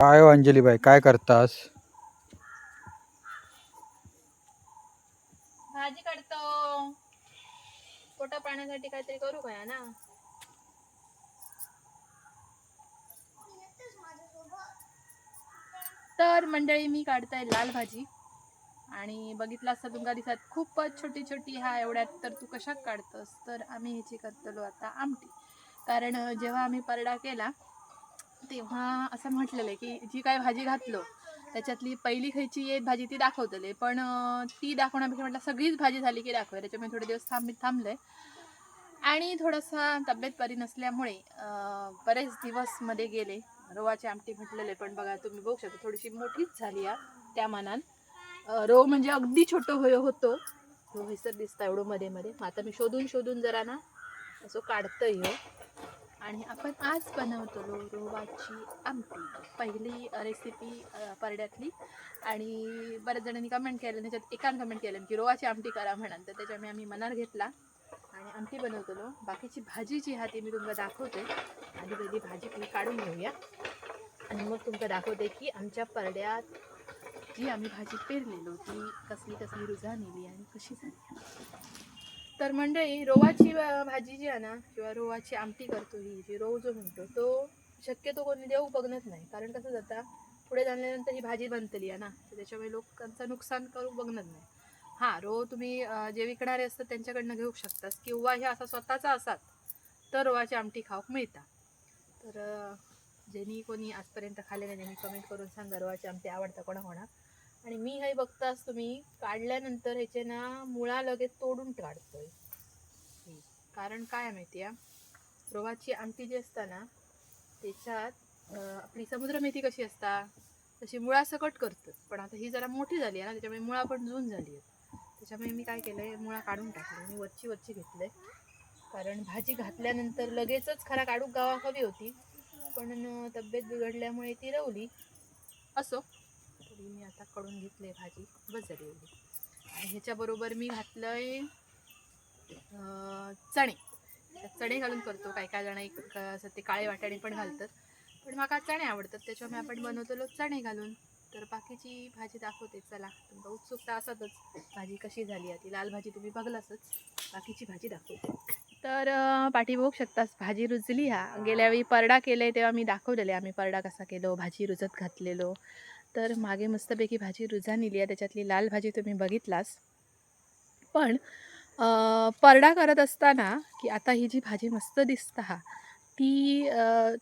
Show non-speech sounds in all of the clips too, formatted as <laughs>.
काय हो अंजलीबाई? काय करतास? भाजी काढतो. पोटा पाण्यासाठी काहीतरी करू काय ना. तर मंडळी मी काढताय लाल भाजी. आणि बघितलं असता तुमका दिसत खूपच छोटी छोटी हा एवढ्यात तर तू कशाक काढतोस? तर आम्ही ह्याची करतलो आता आमटी. कारण जेव्हा आम्ही परडा केला तेव्हा असं म्हटलेलं आहे की जी काय भाजी घातलो त्याच्यातली पहिली खायची येत भाजी ती दाखवतले. पण ती दाखवण्यापेक्षा म्हटलं सगळीच भाजी झाली की दाखवा त्याच्यामुळे थोडे दिवस थांब थांबले. आणि थोडासा तब्येत बरी नसल्यामुळे बरेच दिवसमध्ये गेले. रोवाचे आमटी म्हटलेले पण बघा तुम्ही बघू शकता थोडीशी मोठीच झाली या त्या मानान. रो म्हणजे अगदी छोटं होय होतो. हो, तो हैसर दिसता एवढं मध्ये मध्ये मग आता मी शोधून शोधून जरा ना असं काढतं ह्यो. आणि आपण आज बनवतो रोवाची आमटी. पहिली रेसिपी परड्यातली. आणि बऱ्याच जणांनी कमेंट केलं त्याच्यात एकान कमेंट केलं की रोवाची आमटी करा म्हणाल तर त्याच्यामुळे आम्ही मनार घेतला आणि आमटी बनवतो बाकीची भाजी जी आहे ती मी तुमका दाखवते. आधी पहिली भाजी तुम्ही काढून घेऊया. आणि मग तुमका दाखवते की आमच्या परड्यात जी आम्ही भाजी पेरलेलो ती कसली कसली रुजा नेली आणि कशी झाली. तर मंडळी रोवाची भाजी जी आहे ना किंवा रोवाची आमटी करतो ही जी रोव जो म्हणतो तो शक्यतो कोणी देऊ बघणत नाही. कारण कसं जाता पुढे जाण्यानंतर ही भाजी बनतली आहे ना तर त्याच्यामुळे लोकांचं नुकसान करू बघणत नाही. हां रो तुम्ही जे विकणारे असतात त्यांच्याकडनं घेऊ शकतात किंवा हे असा स्वतःचा असात तर रोवाची आमटी खाऊक मिळता. तर ज्यांनी कोणी आजपर्यंत खाल्ले नाही त्यांनी कमेंट करून सांगा रोवाची आमटी आवडता कोणा होणार आणि मी हे बघताच तुम्ही काढल्यानंतर ह्याचे ना मुळा लगेच तोडून काढतोय. कारण काय माहिती आहे? रोवाची आमटी जी असता ना त्याच्यात आपली समुद्र मेथी कशी असता तशी मुळा सकट करतात. पण आता ही जरा मोठी झाली आहे ना त्याच्यामुळे मुळा पण जून झाली आहे. त्याच्यामुळे मी काय केलं आहे मुळा काढून टाकले मी वरची वरची घेतले कारण भाजी घातल्यानंतर लगेचच खरा काढूक गावा हवी होती. पण तब्येत बिघडल्यामुळे ती रवली. असो. तरी मी आता काढून घेतले भाजी बस झाली एवढी आणि ह्याच्याबरोबर मी घातलं आहे चणे. चणे घालून करतो काय काय जण एक असं ते काळे वाटाणे पण घालतात. पण मला चणे आवडतात त्याच्यामुळे आपण बनवतो चणे घालून. तर बाकीची भाजी दाखवते चला. तुमका उत्सुकता असतच. भाजी कशी झाली आहे ती लाल भाजी तुम्ही बघलासच. बाकीची भाजी दाखवते. तर पाठी बघू शकतास भाजी रुजली हा. गेल्यावेळी परडा केले तेव्हा मी दाखवलेले आम्ही परडा कसा केलो भाजी रुजत घातलेलो. तर मागे मस्तपैकी भाजी रुजा नेली आहे. त्याच्यातली लाल भाजी तुम्ही बघितलास. पण परडा करत असताना की आता ही जी भाजी मस्त दिसता हा ती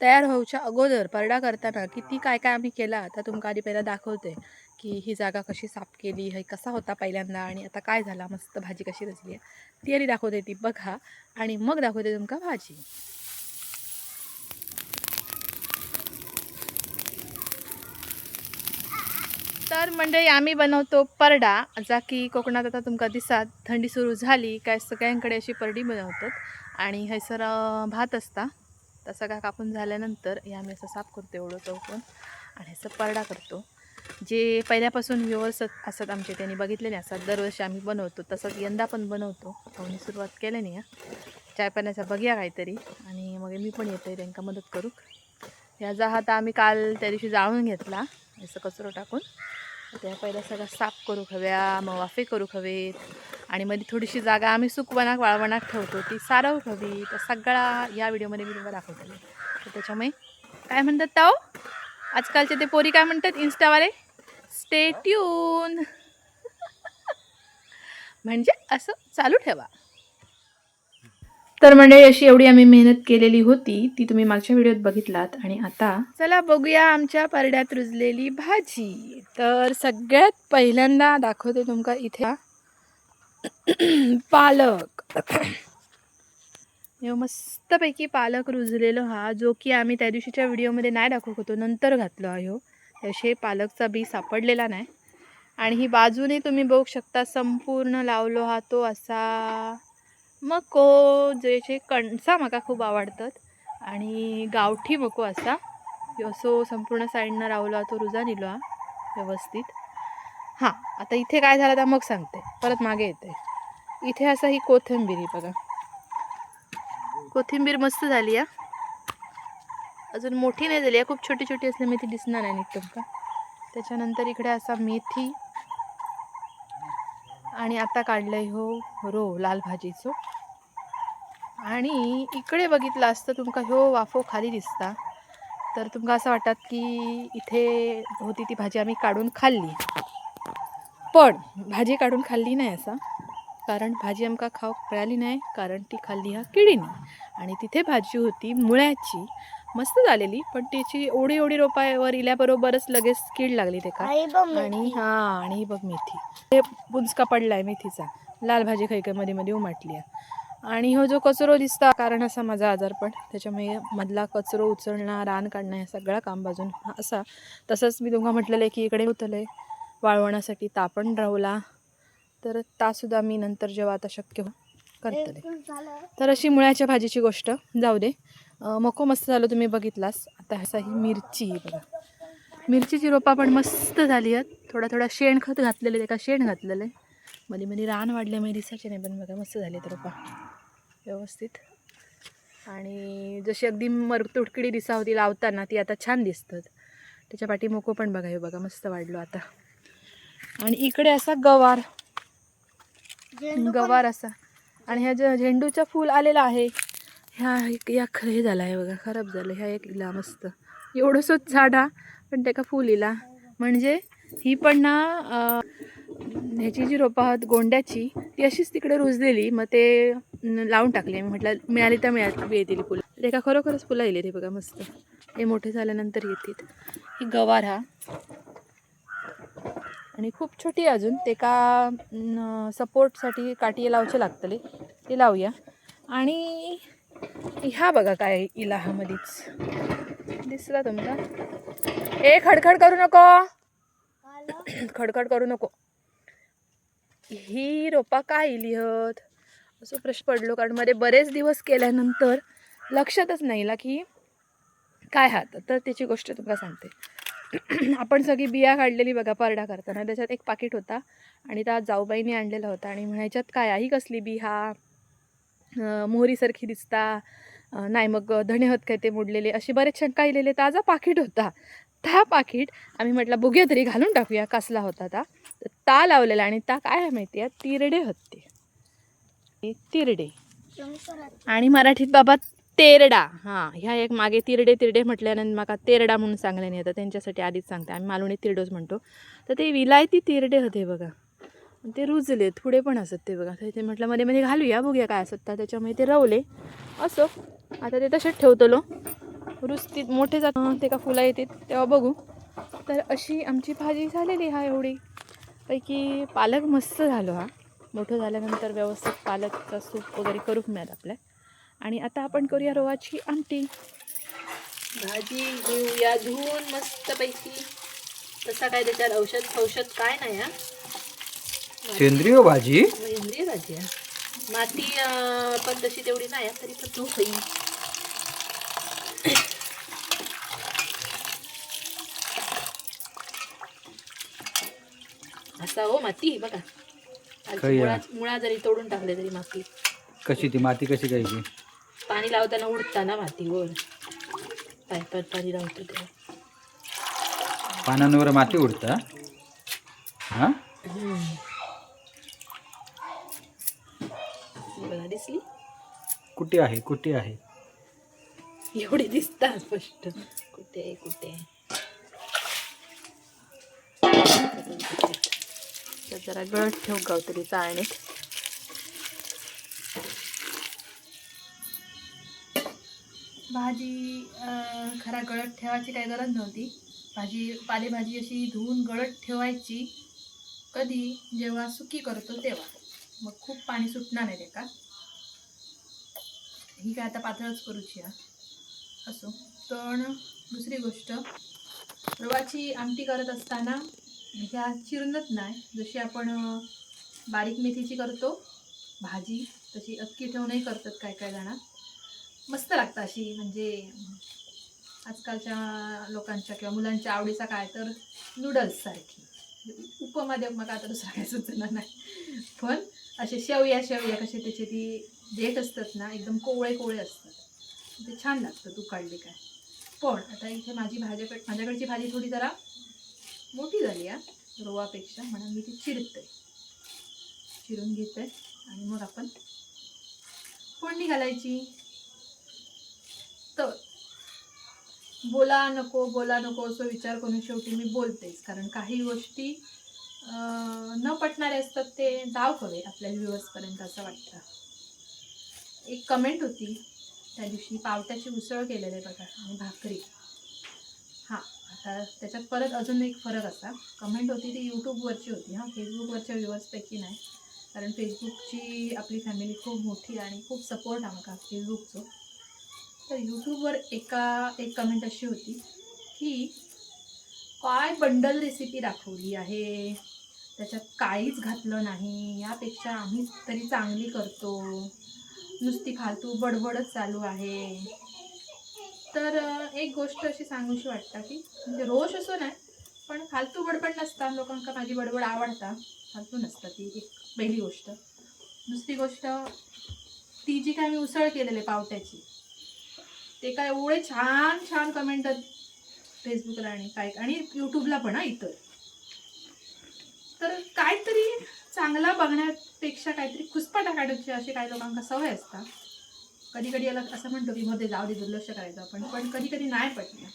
तयार व्हायच्या अगोदर परडा करताना किती काय काय आम्ही केला तर तुमका आधी पहिला दाखवते की ही जागा कशी साफ केली हे कसा होता पहिल्यांदा आणि आता काय झाला मस्त भाजी कशी रचली आहे. ती आधी दाखवते ती बघा आणि मग दाखवते तुमका भाजी. तर मंडळी आम्ही बनवतो परडा जा की कोकणात आता तुमका दिसात थंडी सुरू झाली काय सगळ्यांकडे अशी परडी बनवतात. आणि हैसर भात असता तर सगळा कापून झाल्यानंतर हे आम्ही असं साफ करतो एवढं चौकून. आणि असं परडा करतो. जे पहिल्यापासून व्यवस्थित असतात आमचे त्यांनी बघितलेले असतात. दरवर्षी आम्ही बनवतो तसंच यंदा पण बनवतो. आम्ही सुरुवात केली नाही चाय पाण्याचा बघूया काहीतरी. आणि मग मी पण येते त्यांना मदत करू. ह्याचा हात आम्ही काल त्या दिवशी जाळून घेतला. असं कचरो टाकून. त्या पहिला सगळं साफ करू हव्या मग वाफे करू हवेत. आणि मध्ये थोडीशी जागा आम्ही सुकवणाक वाळवणाक ठेवतो. ती सारवू हवी. तर सगळा या व्हिडिओमध्ये मी तुम्हाला दाखवतो तर त्याच्यामुळे काय म्हणतात ताओ? आजकालचे ते पोरी काय म्हणतात इन्स्टावाले? स्टेट्यून <laughs> म्हणजे असं चालू ठेवा. तर म्हणजे अशी एवढी आम्ही मेहनत केलेली होती ती तुम्ही मागच्या व्हिडिओत बघितलात. आणि आता चला बघूया आमच्या परड्यात रुजलेली भाजी. तर सगळ्यात पहिल्यांदा दाखवते तुमका इथे. <clears throat> पालक. <clears throat> ह्यो मस्तपैकी पालक रुजलेलो हा जो की आम्ही त्या दिवशीच्या व्हिडिओमध्ये नाही दाखवत होतो नंतर घातलो आहे ह्यो तसे पालकचा बी सापडलेला नाही. आणि ही बाजूने तुम्ही बघू शकता संपूर्ण लावलो हा तो असा. मको जे कणसा म्हाका खूप आवडतात. आणि गावठी मको असा. असो संपूर्ण साईडनं रावलो तो रुजा इलो हा व्यवस्थित. हां आता इथे काय झालं तर मग सांगते. परत मागे येते. इथे असं ही कोथिंबीर ही बघा. कोथिंबीर मस्त झाली हा अजून मोठी नाही झाली आहे खूप छोटी छोटी असल्यामुळे ती दिसणार नाही नीट तुमका. त्याच्यानंतर इकडे असा मेथी. आणि आता काढलंय हो रो लाल भाजीचो. आणि इकडे बघितलं असतं तुमका ह्यो वाफो खाली दिसता. तर तुमका असं वाटत की इथे होती ती भाजी आम्ही काढून खाल्ली. पण भाजी काढून खाल्ली नाही असा. कारण भाजी आमका खावक मिळाली नाही कारण ती खाल्ली हा किडीने. आणि तिथे भाजी होती मुळ्याची. मस्त झालेली पण त्याची ओढी ओढी रोपावर इल्याबरोबरच लगेच कीड लागली ते का. आणि हा आणि बघ मेथी हे बुंचका पडलाय मेथीचा लाल भाजी खाई काय मध्ये मध्ये उमाटली आहे. आणि हो जो कचरो दिसता कारण असा माझा आजारपण त्याच्यामुळे मधला कचरो उचलणं रान काढणं हे सगळं काम बाजून हा असा. तसंच मी तुम्हाला म्हटलेलं आहे की इकडे होतलं वाळवण्यासाठी तापण रावला तर तासुद्धा मी नंतर जेव्हा आता शक्य हो करतले. तर अशी मुळ्याच्या भाजीची गोष्ट जाऊ दे. मको मस्त झालं तुम्ही बघितलास. आता असा ही मिरची बघा. मिरचीची रोपा पण मस्त झाली आहेत. थोडा थोडा शेणखत घातलेलं आहे का शेण घातलेलं आहे. मध्ये मध्ये रान वाढल्यामुळे दिसायचे नाही पण बघा मस्त झाले तर रोपा. व्यवस्थित. आणि जशी अगदी मर तुटकिडी दिसा होती लावताना ती आता छान दिसतात. त्याच्या पाठी मोको पण बघा हे बघा मस्त वाढलो आता. आणि इकडे असा गवार. गवार असा. आणि ह्या ज्या झेंडूचं फूल आलेलं आहे ह्या एक या ख- हे झालं आहे बघा खराब झालं ह्या एक इला मस्त. एवढंसंच झाड हा पण त्याका फूल इला म्हणजे ही पण ना ह्याची जी रोपं आहात गोंड्याची ती अशीच तिकडे रुजलेली. मग ते लावून टाकली. मी म्हटलं मिळाली तर मिळाली येतील फुलं. ते का खरोखरच फुलं येले ते बघा मस्त. हे मोठे झाल्यानंतर येतील. ही गवार हा. आणि खूप छोटी अजून. ते का सपोर्टसाठी काठी लावचे लागतले. ते लावूया. आणि ह्या बघा काय इला हा मधीच दिसला तुमचा? ए खडखड करू नको. <clears throat> खडखड करू नको. ही रोपा का लिहत? असं प्रश्न पडलो कारण मध्ये बरेच दिवस केल्यानंतर लक्षातच नाही ला की काय हात तर त्याची गोष्ट तुला सांगते. <clears throat> आपण सगळी बिया काढलेली बघा परडा करताना. त्याच्यात एक पाकिट होता आणि त्या जाऊबाईने आणलेला होता. आणि म्हणायच्यात काय आहे? ही कसली बी हा मोहरीसारखी दिसता. नाही मग धणे होत काय ते मोडलेले. असे बरेच शंका इलेले ताजा पाकिट होता. त्या पाकिट आम्ही म्हटलं बघूया तरी घालून टाकूया कसला होता ता. ता लावलेला आणि ता काय आहे माहिती आहे तिरडे होते. तिरडे. आणि मराठीत बाबा तेरडा. हां ह्या एक मागे तिरडे तिरडे म्हटल्यानंतर माका तेरडा म्हणून सांगल्याने येतं त्यांच्यासाठी आधीच सांगते. आम्ही मालवणी तिरडोच म्हणतो. तर ते विलायती तिरडे होते बघा. ते रुजले थोडे पण असत ते बघा. ते म्हटलं मध्ये मध्ये घालूया बघूया काय असत त्याच्यामुळे ते रवले. असो. आता ते तसेच ठेवतलो. रुजती मोठे जात ते का फुलं येतात तेव्हा बघू. तर अशी आमची भाजी झालेली हा एवढी. पैकी पालक मस्त झालो हा. मोठं झाल्यानंतर व्यवस्थित पालकचा सूप वगैरे करू मिळत आपल्या. आणि आता आपण करूया रवाची आमटी. भाजी घेऊया धुवून मस्तपैकी तसा काय त्याच्यात औषध औषध काय नाही हा. सेंद्रिय भाजी? सेंद्रिय भाजी आहे माती पण तशी तेवढी नाही तरी पण तू खाई असा हो माती बघा. खाई मुळा आहे. मुळा जरी तोडून टाकले तरी माती. कशी ती माती कशी घ्यायची पाणी लावताना उडता ना मातीवर पायपात पाणी लावतो तेव्हा. पानांवर माती उडता हा? हम्म. ही बघा दिसली कुठे आहे? कुठे आहे? एवढी दिसतात स्पष्ट. कुठे कुठे तर जरा गळत ठेव गावतरी चाळणीत? भाजी अं, खरा गळत ठेवायची काही गरज नव्हती. भाजी पालेभाजी अशी धुवून गळत ठेवायची. कधी? जेव्हा सुकी करतो तेव्हा. मग खूप पाणी सुटणार नाही का? ही काय आता पातळच करूची असो. पण दुसरी गोष्ट रवाची आमटी करत असताना ह्या चिरणत नाही. जशी आपण बारीक मेथीची करतो भाजी तशी अक्की ठेवूनही करतात काय काय जणं मस्त लागतं अशी म्हणजे आजकालच्या लोकांच्या किंवा मुलांच्या आवडीचा काय तर नूडल्ससारखी उपमा देव मग आता दुसरा काय सुचणार नाही. पण असे शेवया शेवया कसे त्याचे ती देठ असतात ना एकदम कोवळे कोवळे असतात. ते छान लागतं तू काढली काय पण आता इथे माझी भाज्याकड माझ्याकडची भाजी थोडी जरा मोठी झाली आहे. रोवापेक्षा म्हणून मी ती चिरते. चिरून घेते आणि मग आपण फोडणी घालायची. तर बोला नको बोला नको असं विचार करून शेवटी मी बोलतेच. कारण काही गोष्टी न पटणारे असतात ते जाव हवे आपल्या व्ह्युअर्सपर्यंत असं वाटतं. एक कमेंट होती. त्या दिवशी पावट्याची उसळ केलेले बघा आणि भाकरी. हां आता त्याच्यात परत अजून एक फरक असा. कमेंट होती ती यूट्यूबवरची होती हां. फेसबुकवरच्या व्ह्युअर्सपैकी नाही. कारण फेसबुकची आपली फॅमिली खूप मोठी आणि खूप सपोर्ट आमका फेसबुकचं तर यूट्यूबवर एका एक कमेंट अशी होती की काय बंडल रेसिपी दाखवली आहे? त्याच्यात काहीच घातलं नाही. यापेक्षा आम्ही तरी चांगली करतो. नुसती फालतू बडबडच चालू आहे. तर एक गोष्ट अशी सांगूशी वाटतं की म्हणजे रोष असो नाही पण फालतू बडबड नसता लोकांका माझी बडबड आवडता. फालतू नसतं ती एक पहिली गोष्ट. दुसरी गोष्ट ती जी काय मी उसळ केलेली पावट्याची ते काय एवढे छान छान कमेंट फेसबुकला आणि काय आणि यूट्यूबला पण हा इतर. तर काहीतरी चांगला बघण्यापेक्षा काहीतरी खुसपाटा काढायची अशी काही लोकांना सवय असतात. कधी कधी याला असं म्हणतो की मध्ये जाऊ दे दुर्लक्ष करायचं. आपण पण कधी कधी नाही पटलं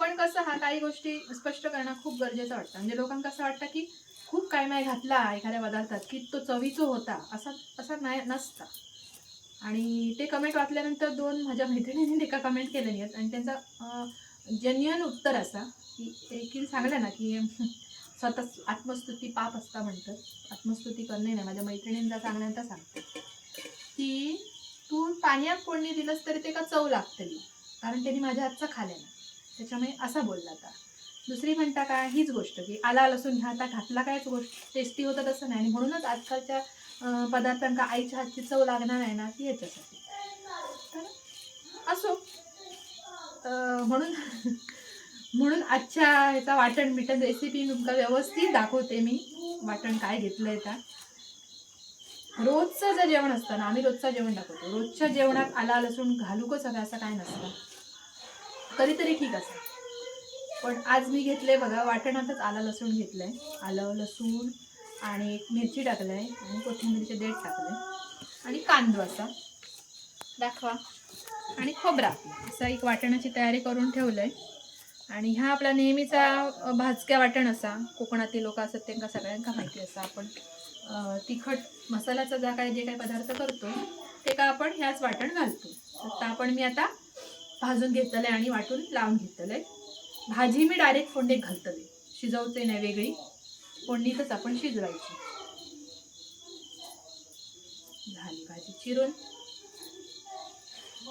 पण कसं हा काही गोष्टी स्पष्ट करणं खूप गरजेचं वाटतं. म्हणजे लोकांना असं वाटतं की खूप काय नाही घातला एखाद्या पदार्थात की तो चवीचो होता असा असा नाही नसता. आणि ते कमेंट वाचल्यानंतर दोन माझ्या मैत्रिणींनी एका कमेंट केलेली आहेत. आणि त्यांचा जेन्युअन उत्तर असा की एकील सांगलं ना की स्वतः आत्मस्तुती पाप असता म्हणतात. आत्मस्तुती करणे नाही. माझ्या मैत्रिणींचा सांगण्याचा सांगते. की तू पाण्यात कोणी दिलंस तरी ते का चव लागतली कारण त्यांनी माझ्या हातचा खाल्या ना त्याच्यामुळे असा बोलला आता दुसरी म्हणता काय? हीच गोष्ट की आला लसूण ह्या आता घातला कायच गोष्ट? टेस्टी होतं तसं नाही. आणि म्हणूनच आजकालच्या पदार्थांका आईच्या हातची चव लागणार आहे ना ती याच्यासाठी तर असो. म्हणून म्हणून आजच्या ह्याचा वाटण मिठन रेसिपी तुमका व्यवस्थित दाखवते मी. वाटण काय घेतलं आहे त्या रोजचं जर जेवण असतं ना आम्ही रोजचं जेवण दाखवतो. रोजच्या जेवणात आला लसूण घालूकच हवं असं काय नसतं. कधीतरी ठीक असतं. पण आज मी घेतलंय बघा वाटणातच आला लसूण घेतलंय. आलं लसूण आणि एक मिरची टाकलंय आणि कोथिंबीरचे देठ टाकले आणि कांदो असा. दाखवा. आणि खोबरा. असं एक वाटणाची तयारी करून ठेवलंय. आणि ह्या आपला नेहमीचा भाजक्या वाटण असा. कोकणातील लोक असतात त्यांना सगळ्यांका माहिती असा आपण तिखट मसाल्याचा जा काय जे काही पदार्थ करतो ते का आपण ह्याच वाटण घालतो. तर आपण मी आता भाजून घेतलंय आणि वाटून लावून घेतलंय भाजी मी डायरेक्ट फोडणीत घालतले. शिजवते नाही वेगळी. फोडणीतच आपण शिजवायची. झाली भाजी चिरून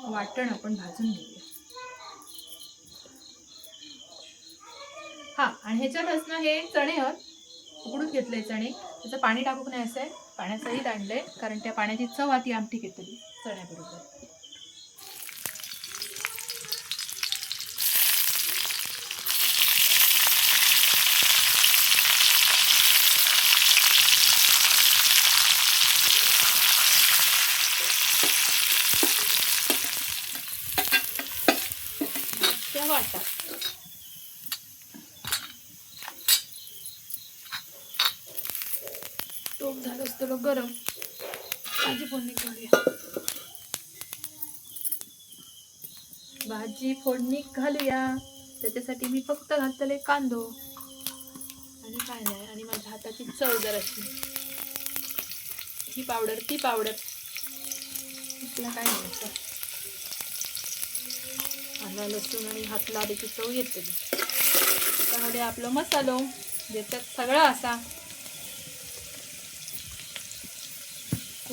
वाटण आपण भाजून घेऊया. हां आणि ह्याच्यातच ना हे चणे आहेत. उकडून घेतले चणे. त्याचं पाणी टाकूक नाही असं आहे. पाण्याचंही आहे कारण त्या पाण्याची चव आती आमटी घेतली चण्याबरोबर. त्या वाटा. झालं असतं गरम. भाजी फोडणी करूया. भाजी फोडणी घालूया. त्याच्यासाठी मी फक्त घातले कांदो. आणि काय नाही आणि माझ्या हाताची चव जराशी. ही पावडर ती पावडर. तिला काय नाही असं. आला लसूण आणि हात लावायची चव येते. त्यामध्ये आपलं मसालो ज्याच्यात सगळा असा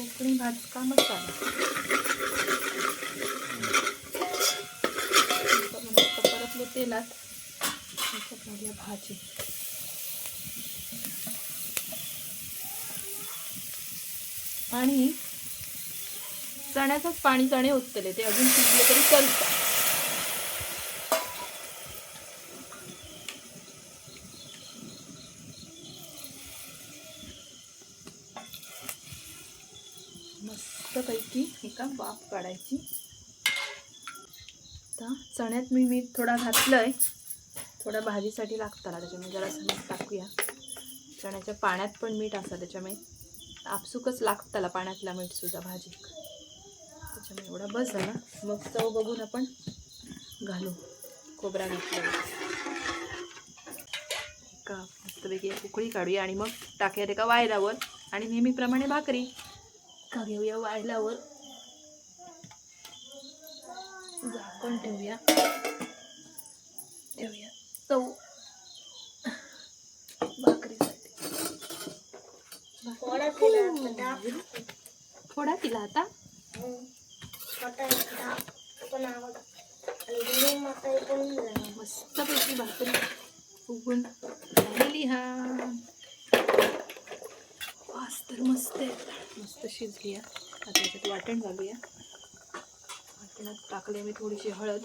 कोकणी भाजका मसाला मस्त तेलात. घालूया भाजी. आणि चण्याचंच पाणी चणे उचले ते अजून शिजले तरी चलतात. मस्तपैकी एका वाफ काढायची. आता चण्यात मी मीठ थोडा घातलं आहे थोडा भाजीसाठी लागताना त्याच्यामुळे जरासं मीठ टाकूया. चण्याच्या पाण्यात पण मीठ असतं त्याच्यामुळे. आपसुकच लागताला पाण्यातला मीठसुद्धा भाजी. त्याच्यामुळे एवढा बस झाला. मग चव बघून आपण घालू. खोबरा घातला का मस्तपैकी उकळी काढूया आणि मग टाकूया ते का वायलावर आणि नेहमीप्रमाणे भाकरी. का घेऊया वायलावर झाकण ठेवूया ठेवूया. चव. भाकरीसाठी. फोडा तिला आता मस्तपैकी भाकरी फुगून झालेली हा. वास तर मस्त आहे. मस्त शिजली आहे. आता त्याच्यात वाटण घालूया. वाटणात टाकले मी थोडीशी हळद.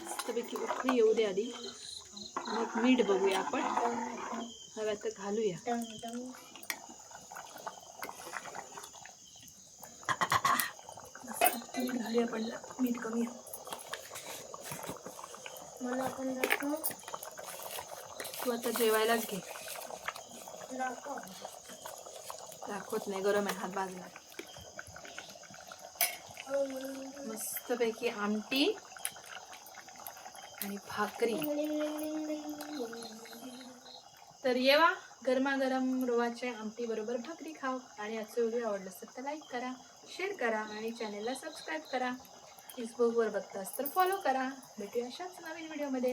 मस्तपैकी उकळी येऊ दे आधी. मग मीठ बघूया आपण. हव्या तर घालूया. मीठ घालूया पण मीठ कमी. मला आपण तू आता जेवायलाच घे. दाखवत नाही गरम आहे हात बाजला मस्तपैकी आमटी आणि भाकरी. तर येवा गरमागरम रोवाचे आमटी बरोबर भाकरी खाव. आणि आजचं व्हिडिओ आवडलं असेल तर लाईक करा शेअर करा आणि चॅनेलला सबस्क्राईब करा. फेसबुकवर बघतास तर फॉलो करा. भेटूया अशाच नवीन व्हिडिओमध्ये